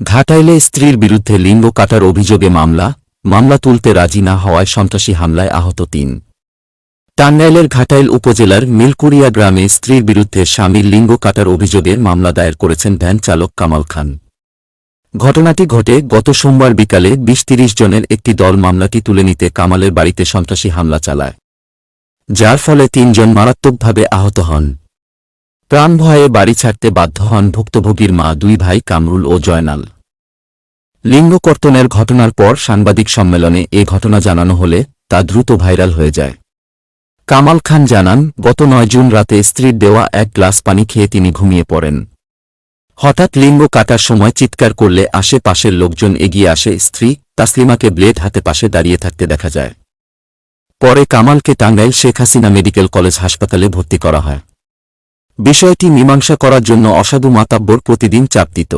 ঘাটাইলে স্ত্রীর বিরুদ্ধে লিঙ্গ কাটার অভিযোগে মামলা মামলা তুলতে রাজি না হওয়ায় সন্ত্রাসী হামলায় আহত তিন। টাঙ্গাইলের ঘাটাইল উপজেলার মিলকুরিয়া গ্রামে স্ত্রীর বিরুদ্ধে স্বামীর লিঙ্গ কাটার অভিযোগে মামলা দায়ের করেছেন ভ্যান চালক কামাল খান। ঘটনাটি ঘটে গত সোমবার বিকালে বিশ তিরিশ জনের একটি দল মামলাটি তুলে নিতে কামালের বাড়িতে সন্ত্রাসী হামলা চালায়। যার ফলে তিনজন মারাত্মকভাবে আহত হন। প্রাণ ভয়ে বাড়ি ছাড়তে বাধ্য হন ভুক্তভোগীর মা, দুই ভাই কামরুল ও জয়নাল। লিঙ্গকর্তনের ঘটনার পর সাংবাদিক সম্মেলনে এ ঘটনা জানানো হলে তা দ্রুত ভাইরাল হয়ে যায়। কামাল খান জানান, গত নয় জুন রাতে স্ত্রীর দেওয়া এক গ্লাস পানি খেয়ে তিনি ঘুমিয়ে পড়েন। হঠাৎ লিঙ্গ কাটার সময় চিৎকার করলে আশেপাশের লোকজন এগিয়ে আসে, স্ত্রী তাসলিমাকে ব্লেড হাতে পাশে দাঁড়িয়ে থাকতে দেখা যায়। পরে কামালকে টাঙ্গাইল শেখ হাসিনা মেডিকেল কলেজ হাসপাতালে ভর্তি করা হয়। বিষয়টি মীমাংসা করার জন্য অসাধু মাতাব্বর প্রতিদিন চাপ দিত।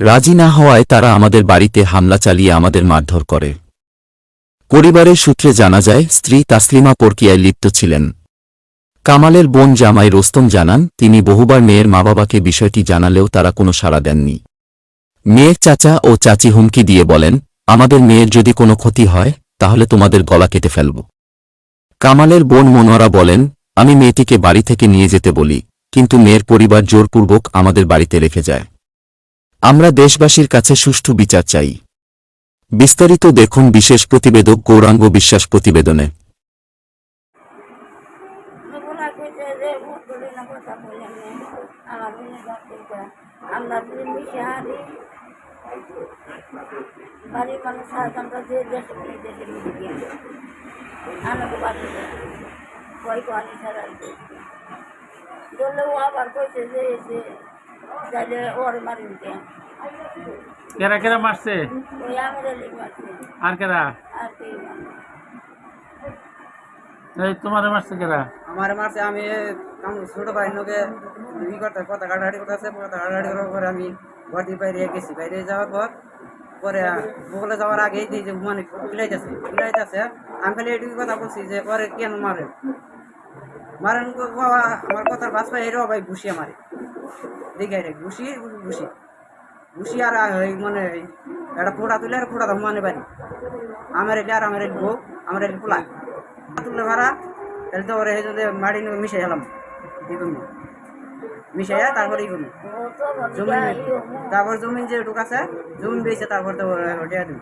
রাজি না হওয়ায় তারা আমাদের বাড়িতে হামলা চালিয়ে আমাদের মারধর করে। পরিবারের সূত্রে জানা যায়, স্ত্রী তাসলিমা পরকিয়ায় লিপ্ত ছিলেন। কামালের বোন জামাই রোস্তম জানান, তিনি বহুবার মেয়ের মা বাবাকে বিষয়টি জানালেও তারা কোনো সাড়া দেননি। মেয়ের চাচা ও চাচি হুমকি দিয়ে বলেন, আমাদের মেয়ের যদি কোনো ক্ষতি হয়, তাহলে তোমাদের গলা কেটে ফেলব। কামালের বোন মনোয়ারা বলেন আমি মেয়েটিকে বাড়ি থেকে নিয়ে যেতে বলি কিন্তু মেয়ের পরিবার জোরপূর্বক আমাদের বাড়িতে রেখে যায় আমরা দেশবাসীর কাছে সুষ্ঠু বিচার চাই বিস্তারিত দেখুন বিশেষ প্রতিবেদক গৌরাঙ্গ বিশ্বাস প্রতিবেদনে আমার বাড়ির মানুষ আমরা যে আমাকে ভয় পানি ছাড়া ধরলে ও আবার কইছে যে এসে যাইলে ওর মারি নিতে কেরা কেরা মারছে? আর কেরা। এই তোমার মারছে কেরা? আমার মারছে আমি ছোট ভাই লোকে ই করতে কথা কাটাকাটি করতেছে কথা কাটাকাটি করার পরে আমি ঘর দিয়ে বাইরে গেছি। বাইরে যাওয়ার পর পরে বগলে যাওয়ার আগেই দিই যে মানে বিলাইতেছে বিলাইতেছে আমি খালি এটুকু কথা বলছি যে পরে কেন মারে মারেন বাবা, আমার কথার বাস পাই এরও ভাই ঘুষি আমারে। দেখে রে ঘুষি ঘুষি। ঘুষি আর মানে একটা ফোটা তুলে আর ফোটা দাম মানে বাড়ি। আমার এলি আর আমার বউ আমার এলি পোলা। তুলে ভাড়া তাহলে তো ওরে যদি মাটি নিয়ে মিশে গেলাম ই করব। মিশে তারপরে ও জমিন তারপর জমিন যে ঢুকাছে জমিন বেয়েছে তারপর তো দিব।